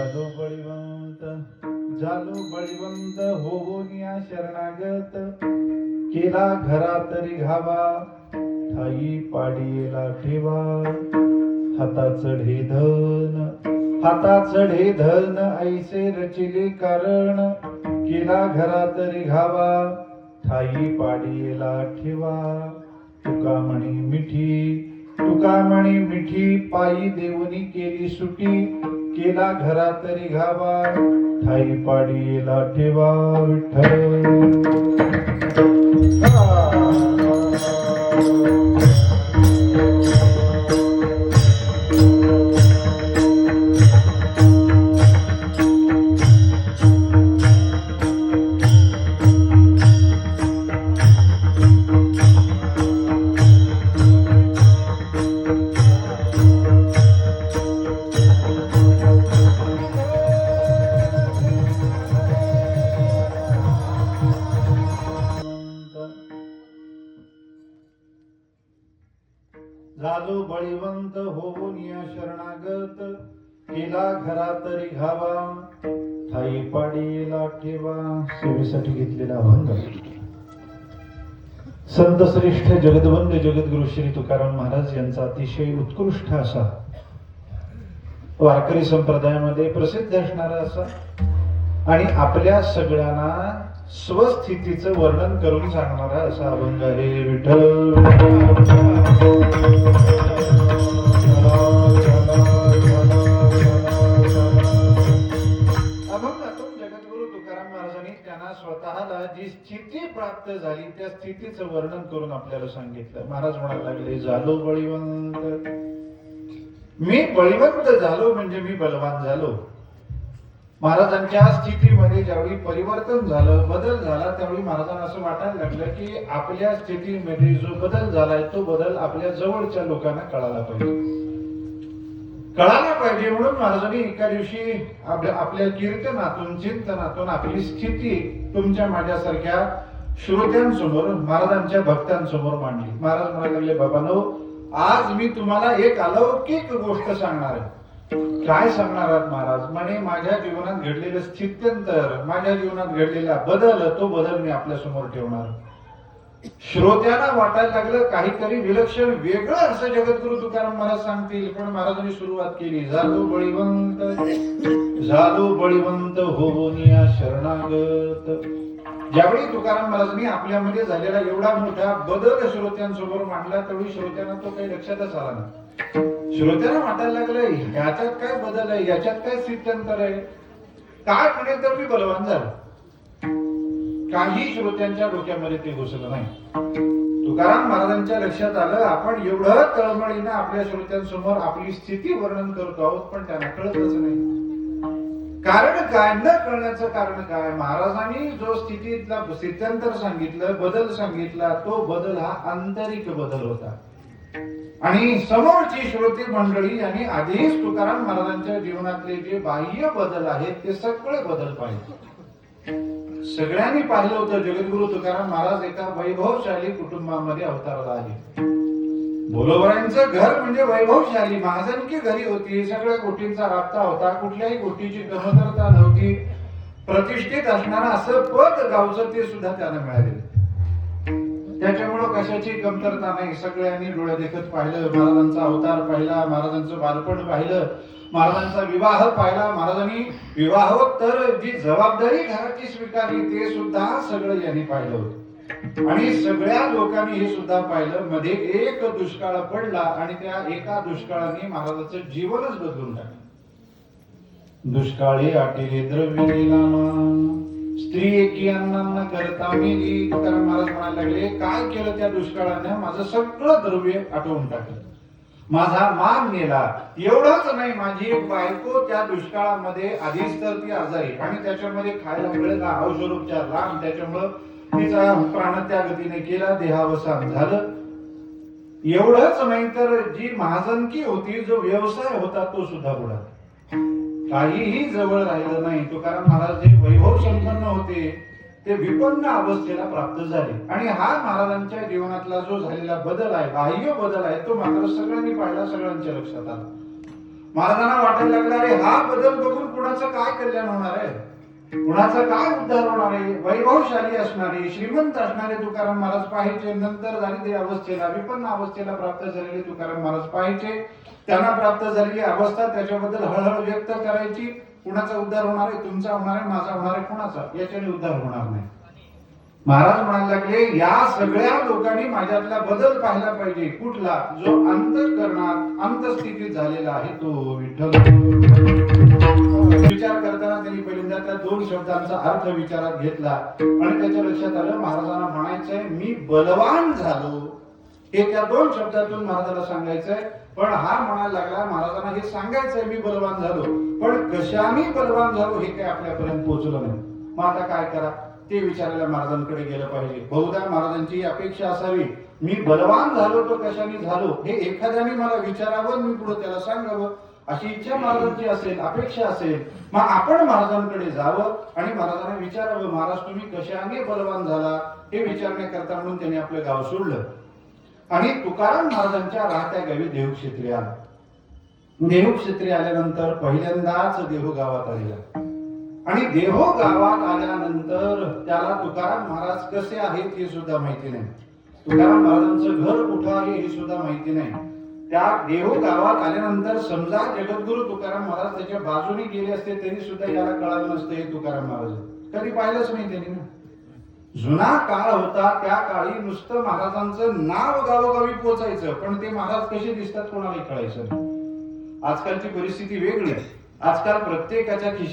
झालो बळीवंत झालो बळीवंत होऊन या शरणागत. केला घरा तरी घावा ठाई पाडीला ठेवा. हाता चढे धन हाता चढे धन ऐसे रचिले कारण. केला घरा तरी घावा ठाई पाडीला ठेवा. तुका म्हणी मिठी तुका म्हणी मिठी पायी देवनी केली सुटी. केला घरा तरी घावा ठाई पाडीला ठेवा विठ्ठल. झालो बळीवंत होऊन या शरणागत. केला घरा तरी घावा. ठाई पाडीला ठेवा. सेवेसाठी घेतलेला अभंग संत श्रेष्ठ जगदवंद जगद्गुरु श्री तुकाराम महाराज यांचा अतिशय उत्कृष्ट असा वारकरी संप्रदायामध्ये प्रसिद्ध असणारा असा. आणि आपल्या सगळ्यांना स्वस्थितीचं वर्णन करून सांगणारा असा अभंग आहे. विठ्ठल अभंगातून जगद्गुरु तुकाराम महाराजांनी त्यांना स्वतःला जी स्थिती प्राप्त झाली त्या स्थितीचं वर्णन करून आपल्याला सांगितलं. महाराज म्हणायला लागले झालो बळीवंत. मी बळीवंत झालो म्हणजे मी बलवान झालो. महाराजांच्या स्थितीमध्ये ज्यावेळी परिवर्तन झालं बदल झाला त्यावेळी महाराजांना असं वाटायला लागलं की आपल्या स्थितीमध्ये जो बदल झालाय तो बदल आपल्या जवळच्या लोकांना कळाला पाहिजे. कळायला पाहिजे म्हणून महाराजांनी एका दिवशी आपल्या आपल्या कीर्तनातून चिंतनातून आपली स्थिती तुमच्या माझ्यासारख्या श्रोत्यांसमोर महाराजांच्या भक्तांसमोर मांडली. महाराज म्हणाले बाबानो आज मी तुम्हाला एक अलौकिक गोष्ट सांगणार आहे. काय सांगणार आहात महाराज? म्हणे माझ्या जीवनात घडलेलं स्थित्यंतर माझ्या जीवनात घडलेला बदल तो बदल मी आपल्यासमोर ठेवणार. श्रोत्यांना वाटायला लागलं काहीतरी विलक्षण वेगळं असं जगद्गुरु तुकाराम महाराज सांगतील. पण महाराजांनी सुरुवात केली झालो बळीवंत झालो बळीवंत होऊन शरणागत. ज्यावेळी तुकाराम महाराजांनी आपल्यामध्ये झालेला एवढा मोठा बदल श्रोत्यांसमोर मांडला त्यावेळी श्रोत्यांना तो काही लक्षातच आला नाही. श्रोत्याला वाटायला लागलं ह्याच्यात काय बदल आहे याच्यात काय स्थित्यंतर आहे? काय म्हणेल तर मी बलवान झालो. काही श्रोत्यांच्या डोक्यामध्ये ते घुसलं नाही. तुकाराम महाराजांच्या लक्षात आलं आपण एवढं तळमळीनं आपल्या श्रोत्यांसमोर आपली स्थिती वर्णन करतो आहोत पण त्यांना कळतच नाही. कारण काय न कळण्याचं कारण काय? महाराजांनी जो स्थितीतला स्थित्यंतर सांगितलं बदल सांगितला तो बदल हा आंतरिक बदल होता. आणि समोरची श्रोते मंडळी यांनी आधीच तुकाराम महाराजांच्या जीवनातले जे बाह्य बदल आहेत ते सगळे बदल पाहिजे. सगळ्यांनी पाहिलं होतं जगद्गुरु तुकाराम महाराज एका वैभवशाली कुटुंबामध्ये अवतारला आहे बोलोबरांचं घर म्हणजे वैभवशाली महाजनकी घरी होती सगळ्या गोष्टींचा राबता होता कुठल्याही गोष्टीची कमतरता नव्हती. प्रतिष्ठित असणारा असं पद गावचं ते सुद्धा त्यांना मिळाले त्याच्यामुळं कशाची कमतरता नाही. सगळ्यांनी डोळे देखत पाहिलं. महाराजांचा अवतार पाहिला. महाराजांचं बालपण पाहिलं. महाराजांचा विवाह पाहिला. महाराजांनी विवाहोत्तर जी जबाबदारी घराची स्वीकारली ते सुद्धा सगळं यांनी पाहिलं होतं. आणि सगळ्या लोकांनी हे सुद्धा पाहिलं. मध्ये एक दुष्काळ पडला आणि त्या एका दुष्काळाने महाराजाचं जीवनच बदलून टाकलं. दुष्काळी आटेले द्रव्य स्त्री एकी अन्नांना करता मी तुकाराम महाराज म्हणायला लागले काय केलं त्या दुष्काळाने? माझं सगळं द्रव्य आठवून टाकलं. माझा मान नेला. एवढंच नाही माझी बायको त्या दुष्काळामध्ये आधीच तर ती आजारी. आणि त्याच्यामध्ये खायला मिळेल औषधोपचार लांब त्याच्यामुळं तिचा प्राणत्या गतीने केला देहावसान झालं. एवढंच नाही तर जी महाजनकी होती जो व्यवसाय होता तो सुद्धा बुडाला. काहीही जवळ राहिलं नाही. तुकाराम महाराज जे वैभव संपन्न होते ते विपन्न अवस्थेला प्राप्त झाले. आणि हा महाराजांच्या जीवनातला जो झालेला बदल आहे बाह्य बदल आहे तो मात्र सगळ्यांनी पाहिला सगळ्यांच्या लक्षात आला. महाराजांना वाटायला लागला अरे हा बदल बघून कुणाचं काय कल्याण होणार आहे? कुणाचा काय उद्धार होणार आहे? वैभवशाली असणारे श्रीमंत असणारे तुकाराम महाराज पाहिजे नंतर झाली ते अवस्थेला विपन्न अवस्थेला प्राप्त झालेले तुकाराम महाराज पाहिजे त्यांना प्राप्त झालेली अवस्था त्याच्याबद्दल हळहळ व्यक्त करायची. कुणाचा उद्धार होणार आहे? तुमचा होणार आहे माझा होणार आहे कुणाचा? याच्याने उद्धार होणार नाही. महाराज म्हणायला लागले या सगळ्या लोकांनी माझ्यातला बदल पाहायला पाहिजे. कुठला? जो अंतकरणात अंतस्थितीत झालेला आहे तो विठ्ठल. दोन शब्दांचा अर्थ विचारात घेतला. आणि त्याच्या लक्षात आलं महाराजांना म्हणायचंय मी बलवान झालो. हे त्या दोन शब्दातून महाराजाला सांगायचंय. पण हा म्हणायला लागला महाराजांना हे सांगायचंय मी बलवान झालो. पण कशाने बलवान झालो हे काय आपल्यापर्यंत पोहोचलं नाही. मग आता काय करा? ते विचारायला महाराजांकडे गेलं पाहिजे. बहुधा महाराजांची अपेक्षा असावी. मी बलवान झालो तो कशाने झालो? हे एखाद्याने मला विचारावं मी पुढे त्याला सांगावं. अशी इच्छा महाराजांची असेल अपेक्षा असेल मग आपण महाराजांकडे जावं आणि महाराजांना विचारावं महाराज तुम्ही कशाने बलवान झाला? हे विचारण्याकरता म्हणून त्यांनी आपलं गाव सोडलं. आणि तुकाराम महाराजांच्या राहत्या गावी देहक्षेत्री आला. देहक्षेत्री आल्यानंतर पहिल्यांदाच देह गावात आलेला आणि देह गावात आल्यानंतर त्याला तुकाराम महाराज कसे आहेत हे सुद्धा माहिती नाही. तुकाराम महाराजांचं घर कुठं आहे हे सुद्धा माहिती नाही. त्या देहू गावात आल्यानंतर समजा जगद्गुरु तुकाराम महाराज त्याच्या बाजूने गेले असते तरी सुद्धा याला कळालं नसतं हे तुकाराम महाराज. कधी पाहिलंच नाही त्यांनी ना. जुना काळ होता त्या काळी नुसतं महाराजांचं नाव गावोगावी पोचायचं पण ते महाराज कसे दिसतात कोणालाही कळायचं आजकालची परिस्थिती वेगळी आजकाल प्रत्येकाच्या खिशात